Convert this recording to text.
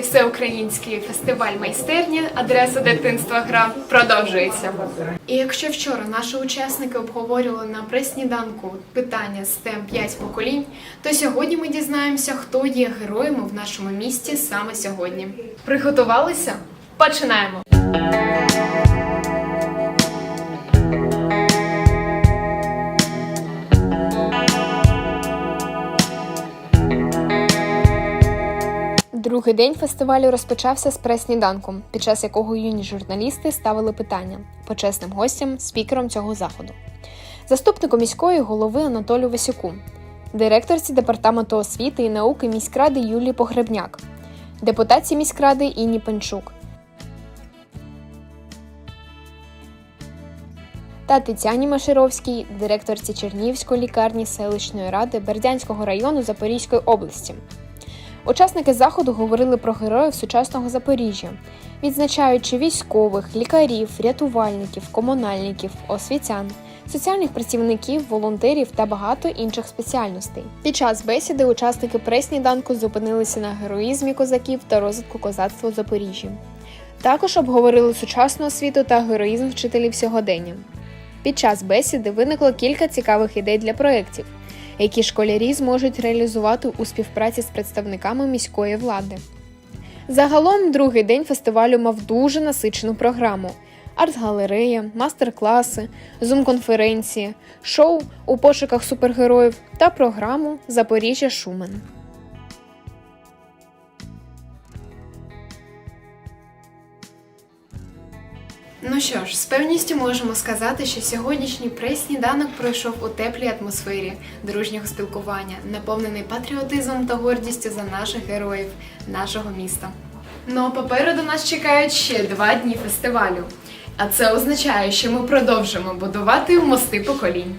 всеукраїнський фестиваль майстерні адреса дитинства гра продовжується. І якщо вчора наші учасники обговорювали на прес-сніданку питання з тем 5 поколінь, то сьогодні ми дізнаємося, хто є героями в нашому місті саме сьогодні. Приготувалися? Починаємо! Другий день фестивалю розпочався з прес-сніданком, під час якого юні журналісти ставили питання почесним гостям, спікером цього заходу, заступнику міської голови Анатолію Васюку, директорці департаменту освіти і науки міськради Юлії Погребняк, депутатці міськради Інні Панчук та Тетяні Машировській, директорці Чернігівської лікарні селищної ради Бердянського району Запорізької області. Учасники заходу говорили про героїв сучасного Запоріжжя, відзначаючи військових, лікарів, рятувальників, комунальників, освітян, соціальних працівників, волонтерів та багато інших спеціальностей. Під час бесіди учасники прес-сніданку зупинилися на героїзмі козаків та розвитку козацтва у Запоріжжі. Також обговорили сучасну освіту та героїзм вчителів сьогодення. Під час бесіди виникло кілька цікавих ідей для проєктів які школярі зможуть реалізувати у співпраці з представниками міської влади. Загалом, другий день фестивалю мав дуже насичену програму: арт-галерея, мастер-класи, зум-конференції, шоу у пошуках супергероїв та програму Запоріжжя Шумен. Ну що ж, з певністю можемо сказати, що сьогоднішній прес-сніданок пройшов у теплій атмосфері дружнього спілкування, наповнений патріотизмом та гордістю за наших героїв, нашого міста. Ну а попереду нас чекають ще два дні фестивалю. А це означає, що ми продовжимо будувати мости поколінь.